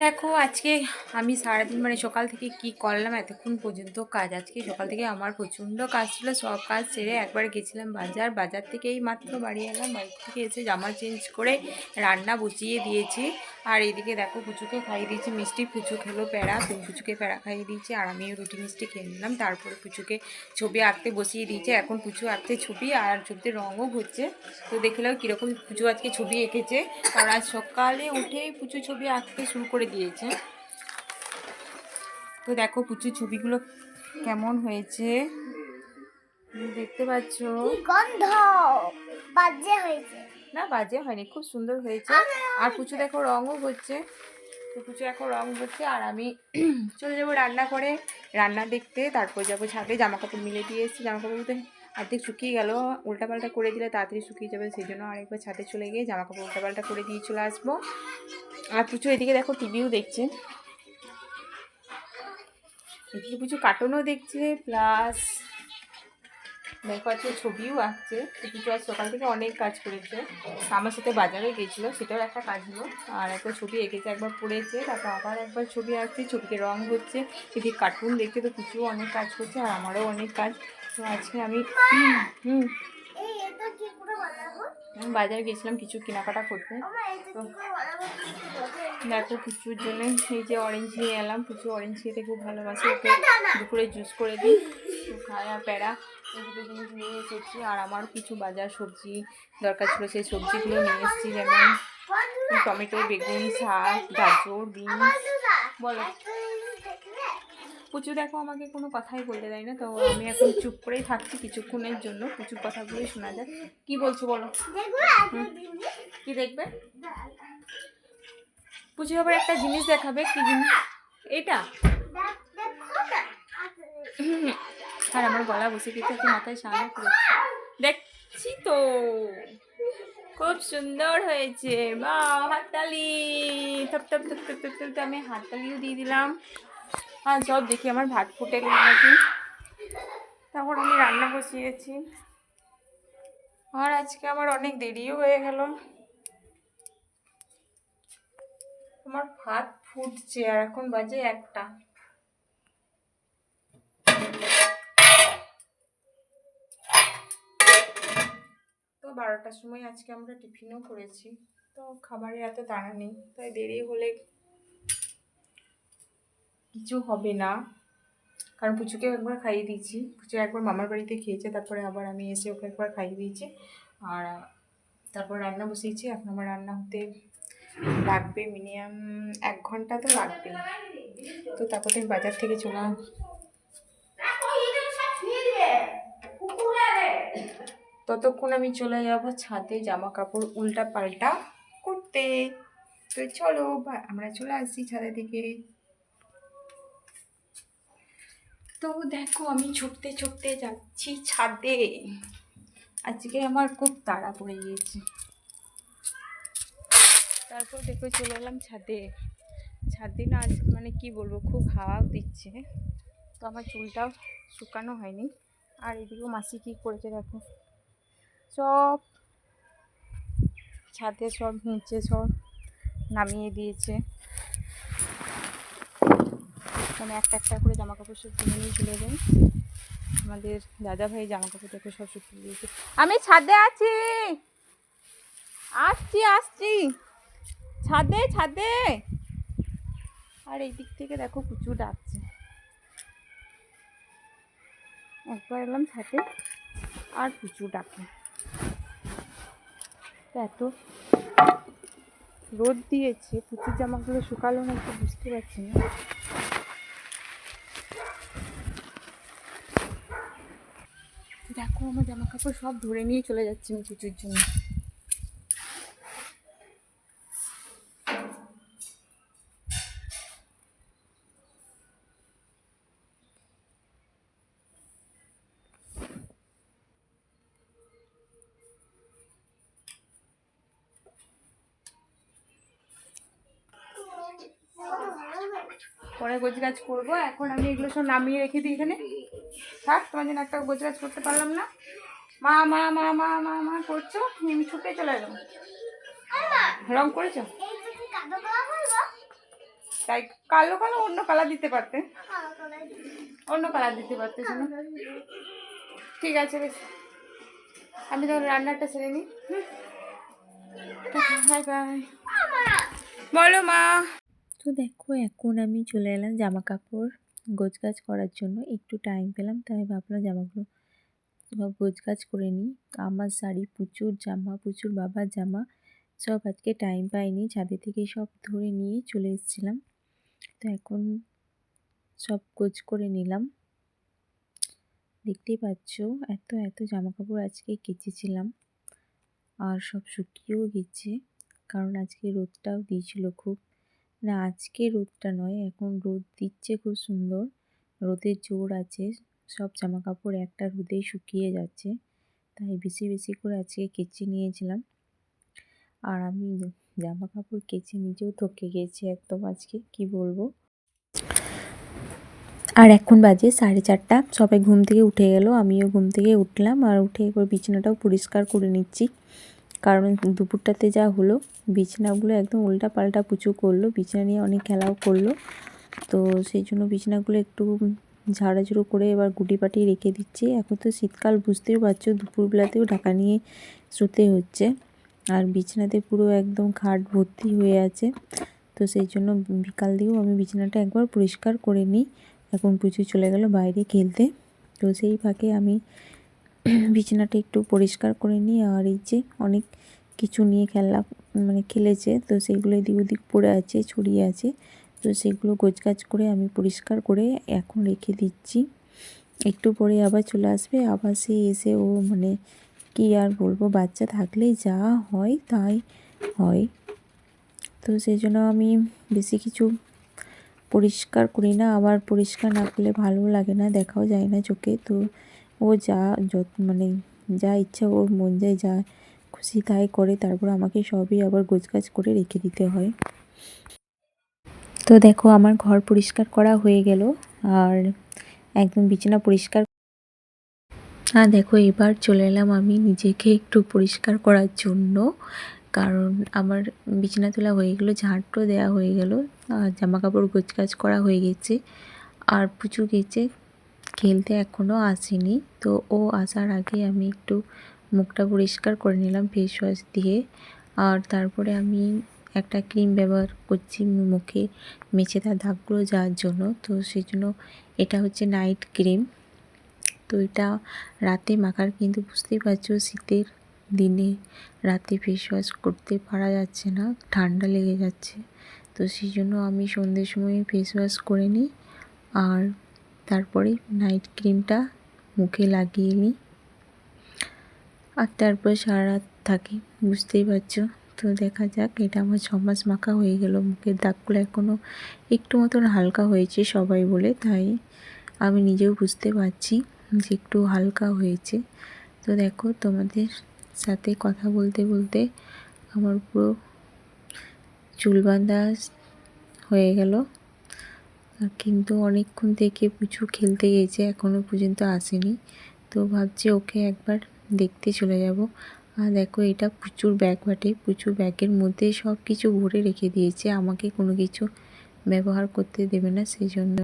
দেখো, আজকে আমি সারাদিন মানে সকাল থেকে কি করলাম, এতক্ষণ পর্যন্ত কাজ। আজকে সকাল থেকে আমার প্রচণ্ড কাজ ছিল, সব কাজ সেরে একবার গেছিলাম বাজার। বাজার থেকেই মাত্র বাড়ি এলাম, বাড়ি থেকে এসে জামা চেঞ্জ করে রান্না বসিয়ে দিয়েছি। আর এইদিকে দেখো পুচুকে খাইয়ে দিয়েছি, মিষ্টি পুচু খেলো প্যাড়া তো পুচুকে প্যাড়া খাইয়ে দিয়েছি, আর আমিও রুটি মিষ্টি খেয়ে নিলাম। তারপরে পুচুকে ছবি আঁকতে বসিয়ে দিয়েছে, এখন পুচু আঁকতে ছবি আর ছবিতে রঙও ঘুরছে তো দেখলাম কীরকম পুচু আজকে ছবি এঁকেছে। কারণ আজ সকালে উঠেই পুচু ছবি আঁকতে শুরু করে দিয়েছে। তো দেখো পুচু ছবিগুলো কেমন হয়েছে। দেখতে পাচ্ছ। গন্ধ! বাজে হয়েছে। না বাজে হয়নি খুব সুন্দর হয়েছে। আর পুচু দেখো রঙও হচ্ছে তো পুচু এখন রং হচ্ছে আর আমি চলে যাব রান্না করে। রান্না দেখতে তারপর যাব ছাদে। জামা কাপড় মিলে দিয়ে এসেছি জামা কাপড় কাপড়গুলো অর্ধেক শুকিয়ে গেল। উল্টাপাল্টা করে দিলে তাড়াতাড়ি শুকিয়ে যাবে সেই জন্য আরেকবার ছাদে চলে গিয়ে জামা কাপড় উল্টাপাল্টা করে দিয়ে চলে আসব। আর পুচু এদিকে দেখো টিভিও দেখছে। এদিকে পুচু কার্টুনও দেখছে প্লাস দেখো আজকে ছবিও আঁকছে। কিছু আজ সকাল থেকে অনেক কাজ করেছে। আমার সাথে বাজারে গেছিল, সেটাও একটা কাজ হলো। আর একটা ছবি এঁকেছে, একবার পড়েছে, তারপর আবার একবার ছবি আঁকছে, ছবিতে রং হচ্ছে। এদিকে কার্টুন দেখতে তো কিছুও অনেক কাজ করছে, আর আমারও অনেক কাজ। তো আজকে আমি হুম। আমি বাজারে গেছিলাম কিছু কেনাকাটা করতে। বানাবো দেখো কিছুর জন্য এই যে অরেঞ্জ নিয়ে এলাম। কিছু অরেঞ্জ খেতে খুব ভালোবাসে, ওকে দুপুরে জুস করে দিই। তো খায়া প্যারা, এই দুটো জিনিস নিয়ে এসেছি। আর আমার কিছু বাজার সবজি দরকার ছিল, সেই সবজিগুলো নিয়ে এসেছি, যেমন টমেটো, বেগুন, শাক, গাজর, বিনস, বলো। পুচু দেখো আমাকে কোনো কথাই বলতে দেয় না তো আমি এখন চুপ করেই থাকছি কিছুক্ষণের জন্য প্রচুর কথাগুলোই শোনা যায় কি বলছো বলো কি দেখবে পুচু আবার একটা জিনিস দেখাবে কি জিনিস এটা আর আমার গলা বসে গেছে একটু মাথায় সামনে দেখছি তো খুব সুন্দর হয়েছে বা হাততালি থপ থপ থপ থপ থপ আমি হাততালিও দিয়ে দিলাম হ্যাঁ সব দেখি আমার ভাত ফুটে গেল তারপর আমি রান্না বসিয়েছি। আর আজকে আমার অনেক দেরিও হয়ে গেল। আমার ভাত ফুটছে আর এখন বাজে একটা। তো বারোটার সময় আজকে আমরা টিফিনও করেছি। তো খাবারের এত তাড়া নেই, তাই দেরি হলে কিছু হবে না। কারণ পুচুকে একবার খাইয়ে দিয়েছি। পুচু একবার মামার বাড়িতে খেয়েছে, তারপরে আবার আমি এসে ওকে একবার খাইয়ে দিয়েছি। আর, তারপর রান্না বসিয়েছি। এখন আমার রান্না হতে লাগবে মিনিমাম এক ঘণ্টা তো লাগবে তো তারপর আমি বাজার থেকে চলে ততক্ষণ আমি চলে যাব ছাদে জামা কাপড় উল্টা পাল্টা করতে। তো চলো আমরা চলে আসছি ছাদে থেকে তো দেখো আমি ছুটতে ছুটতে যাচ্ছি ছাদে। আজকে আমার খুব তাড়া পড়ে গিয়েছে। তারপর দেখো চলে এলাম ছাদে। ছাদে না আজ মানে কি বলব, খুব হাওয়াও দিচ্ছে। তো আমার চুলটাও শুকানো হয়নি। আর এদিকেও মাসি কী করেছে দেখো। সব ছাদে সব নিচে সব নামিয়ে দিয়েছে। মানে একটা একটা করে জামা কাপড় সব কিনে নিয়ে চলে যাই। আমাদের দাদা ভাই জামা কাপড় দেখে সব শুকিয়ে দিয়েছে আমি ছাদে আছি। আসছি আসছি। ছাদে ছাদে। আর এই দিক থেকে দেখো কুচু ডাকছে। একবার এলাম ছাদে, আর কুচু ডাকে। এত রোদ দিয়েছে পুচুর জামাগুলো শুকালো না একটু বুঝতে পারছি না দেখো আমার জামা কাপড় সব ধরে নিয়ে চলে যাচ্ছে আমি পুচুর জন্য। পরে গোছগাছ করব। এখন আমি এগুলো সব নামিয়ে রেখে দিই এখানে। থাক, তোমার জন্য একটা গোছগাছ করতে পারলাম না। মা মা মা মা মা মা করছ? আমি ছুটে চলে এলাম রং করেছ? তাই কালো কালো অন্য কালার দিতে পারতে। অন্য কালার দিতে পারতে শোনো। ঠিক আছে বেশ। আমি তাহলে রান্নাটা সেরে নিই। বাই। বাই বলো মা। তো দেখো এখন আমি চলে এলাম জামা কাপড় গোছ গাছ করার জন্য। একটু টাইম পেলাম তাই ভাবলাম জামাগুলো সব গোছ গাছ করে নিই। আমার শাড়ি প্রচুর জামা প্রচুর বাবার জামা, সব আজকে টাইম পাইনি। ছাদে থেকে সব ধরে নিয়ে চলে এসেছিলাম। তো এখন সব গোছ করে নিলাম। দেখতেই পাচ্ছ, এত এত জামা কাপড় আজকে কেচেছিলাম। আর সব শুকিয়েও গেছে। কারণ আজকে রোদটাও দিয়েছিল খুব। না, আজকে রোদটা নয়, এখন রোদ দিচ্ছে খুব সুন্দর। রোদের জোর আছে। সব জামা কাপড় একটা রোদেই শুকিয়ে যাচ্ছে। তাই বেশি বেশি করে আজকে কেচে নিয়েছিলাম। আর আমি জামা কাপড় কেচে নিজেও থকে গেছি একদম আজকে, কি বলব? আর এখন বাজে সাড়ে চারটা, সবাই ঘুম থেকে উঠে গেল, আমিও ঘুম থেকে উঠলাম আর উঠে এবার বিছানাটাও পরিষ্কার করে নিচ্ছি। কারণ দুপুরটাতে যা হলো, বিছানাগুলো একদম উল্টা পাল্টা পুচু করল, বিছানা নিয়ে অনেক খেলাও করল। তো সেই জন্য বিছানাগুলো একটু ঝাড়াঝুড়ো করে এবার গুটি পাটি রেখে দিচ্ছি। এখন তো শীতকাল, বুঝতেই পারছ, দুপুরবেলাতেও ঢাকা নিয়ে শুতে হচ্ছে। আর বিছানাতে পুরো একদম খাট ভর্তি হয়ে আছে। তো সেই জন্য বিকাল দিয়েও আমি বিছানাটা একবার পরিষ্কার করে নিই। এখন পুচু চলে গেল বাইরে খেলতে। তো সেই ফাঁকে আমি বিছানাটা একটু পরিষ্কার করে নিই। আর এই যে অনেক কিছু নিয়ে খেলা মানে খেলেছে। তো সেইগুলো এদিক ওদিক পড়ে আছে, ছড়িয়ে আছে। তো সেগুলো গোছগাছ করে আমি পরিষ্কার করে এখন রেখে দিচ্ছি। একটু পরে আবার চলে আসবে। আবার সে এসে ও মানে কি আর বলব, বাচ্চা থাকলে যা হয় তাই হয়। তো সেই জন্য আমি বেশি কিছু পরিষ্কার করি না। আবার পরিষ্কার না করলে ভালো লাগে না, দেখাও যায় না চোখে। তো ও যা যত মানে যা ইচ্ছা ওর মন যায় যা খুশি তাই করে। তারপর আমাকে সবই আবার গোছগাছ করে রেখে দিতে হয়। তো দেখো, আমার ঘর পরিষ্কার করা হয়ে গেল আর একদম বিছানা পরিষ্কার। আর দেখো, এবার চলে এলাম আমি নিজেকে একটু পরিষ্কার করার জন্য। কারণ আমার বিছানা তোলা হয়ে গেলো, ঝাঁটও দেওয়া হয়ে গেল, আর জামা কাপড় গোছগাছ করা হয়ে গেছে। আর পুচু গেছে, খেলতে এখনও আসেনি। তো ও আসার আগে আমি একটু মুখটা পরিষ্কার করে নিলাম ফেস ওয়াশ দিয়ে। আর তারপরে আমি একটা ক্রিম ব্যবহার করছি মুখে মেছে তার দাগগুলো যাওয়ার জন্য। তো সেই জন্য এটা হচ্ছে নাইট ক্রিম তো এটা রাতে মাখার কিন্তু বুঝতেই পারছ শীতের দিনে রাতে ফেস ওয়াশ করতে পারা যাচ্ছে না, ঠান্ডা লেগে যাচ্ছে। তো সেই জন্য আমি সন্ধ্যের সময় ফেস ওয়াশ করে নিই আর তারপরে নাইট ক্রিমটা মুখে লাগিয়ে নিই। আর তারপর সারা রাত থাকি, বুঝতেই পারছ। তো দেখা যাক, এটা আমার ছ মাস মাখা হয়ে গেল, মুখের দাগগুলো এখনও একটু মতন হালকা হয়েছে সবাই বলে, তাই আমি নিজেও বুঝতে পারছি যে একটু হালকা হয়েছে। তো দেখো, তোমাদের সাথে কথা বলতে বলতে আমার পুরো চুল বাঁধা হয়ে গেল। কিন্তু অনেকক্ষণ থেকে পুচু খেলতে গেছে এখনও পর্যন্ত আসেনি। তো ভাবছি ওকে একবার দেখতে চলে যাব। আর দেখো, এটা প্রচুর ব্যাগ বাটে। প্রচুর ব্যাগের মধ্যে সব কিছু ভরে রেখে দিয়েছে। আমাকে কোনো কিছু ব্যবহার করতে দেবে না, সেই জন্য।